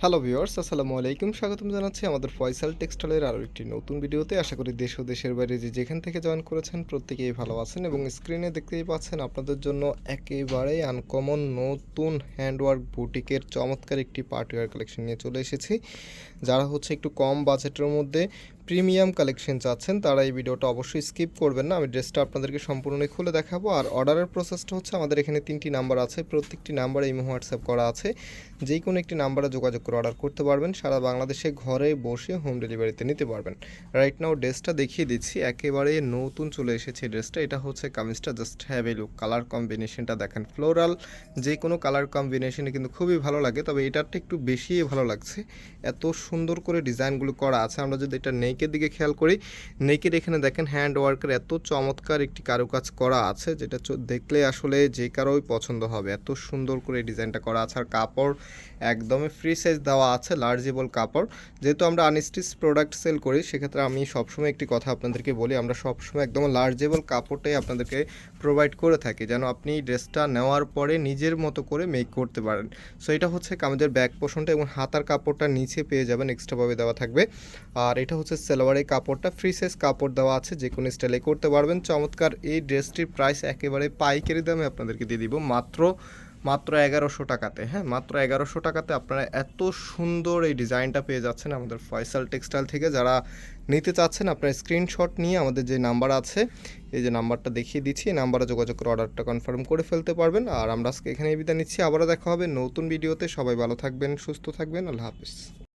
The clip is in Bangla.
হ্যালো ভিউয়ার্স আসসালামু আলাইকুম। স্বাগতম জানাচ্ছি আমাদের ফয়সাল টেক্সটাইলের আরও একটি নতুন ভিডিওতে। আশা করি দেশ ও দেশের বাইরে যে যেখান থেকে জয়েন করেছেন, প্রত্যেকেই ভালো আছেন এবং স্ক্রিনে দেখতেই পাচ্ছেন আপনাদের জন্য একেবারেই আনকমন নতুন হ্যান্ডওয়ার্ক বুটিকের চমৎকার একটি পার্টিওয়ার কালেকশন নিয়ে চলে এসেছি। যারা হচ্ছে একটু কম বাজেটের মধ্যে প্রিমিয়াম কালেকশন চাচ্ছেন তারা এই ভিডিওটা অবশ্যই স্কিপ করবেন না। আমি ড্রেসটা আপনাদেরকে সম্পূর্ণই খুলে দেখাবো। আর অর্ডারের প্রসেসটা হচ্ছে আমাদের এখানে তিনটি নাম্বার আছে। প্রত্যেকটি নাম্বারে ইমো হোয়াটসঅ্যাপ করা আছে। যে কোনো একটি নাম্বারে যোগাযোগ করে অর্ডার করতে পারবেন। সারা বাংলাদেশে ঘরে বসে হোম ডেলিভারিতে নিতে পারবেন। রাইট নাও ড্রেসটা দেখিয়ে দিচ্ছি। একেবারে নতুন চলে এসেছে ড্রেসটা। এটা হচ্ছে কামিজটা। Just have a look colour কম্বিনেশনটা দেখেন। ফ্লোরাল যে কোনো কালার কম্বিনেশনে কিন্তু খুবই ভালো লাগে। তবে এটারটা একটু বেশিই ভালো লাগছে। এত সুন্দর করে ডিজাইনগুলো করা আছে। আমরা যদি এটা নেকের দিকে খেয়াল করি। নেকের এখানে দেখেন হ্যান্ড ওয়ার্কের এত চমৎকার একটি কারুকাজ করা আছে, যেটা দেখলে আসলে যে কারোই পছন্দ হবে। এত সুন্দর করে ডিজাইনটা করা আছে। আর কাপড় একদমই ফ্রি সাইজ দেওয়া আছে লার্জেবল কাপড়। যেহেতু আমরা আনস্টিচ প্রোডাক্ট সেল করি, সেক্ষেত্রে আমি সবসময় একটি কথা আপনাদেরকে বলি, আমরা সবসময় একদম লার্জেবল কাপড়টাই আপনাদেরকে প্রোভাইড করে থাকি, যেন আপনি ড্রেসটা নেওয়ার পরে নিজের মতো করে মেক করতে পারেন। সো এটা হচ্ছে কামিজের ব্যাক পোষণটা এবং হাতার কাপড়টা নিচে পেয়ে যাবেন এক্সট্রাভাবে দেওয়া থাকবে। আর এটা হচ্ছে সেলোয়ারের কাপড়টা ফ্রি সাইজ কাপড় দেওয়া আছে, যে কোনো স্টাইলে করতে পারবেন। চমৎকার এই ড্রেসটির প্রাইস একেবারে পাইকারি দামে আপনাদেরকে দিয়ে দিব, মাত্র মাত্র এগারোশো টাকাতে হ্যাঁ? মাত্র এগারোশো টাকাতে আপনারা এত সুন্দর এই ডিজাইনটা পেয়ে যাচ্ছেন আমাদের ফয়সাল টেক্সটাইল থেকে। যারা নিতে চাচ্ছেন, আপনার স্ক্রিনশট নিয়ে আমাদের যে নাম্বার আছে, এই যে নাম্বারটা দেখিয়ে দিচ্ছি, এই নাম্বারে যোগাযোগ করে অর্ডারটা কনফার্ম করে ফেলতে পারবেন। আর আমরা আজকে এখানে বিদায় নিচ্ছি, আবারও দেখা হবে নতুন ভিডিওতে সবাই ভালো থাকবেন, সুস্থ থাকবেন, আল্লাহ হাফিজ।